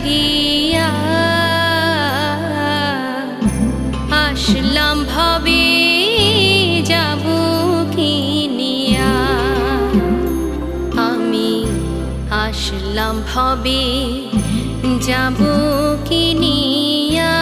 লাগিয়া আসলাম ভাবে যাব কিনিয়া আমি আসলাম ভবে যাব কিনিয়া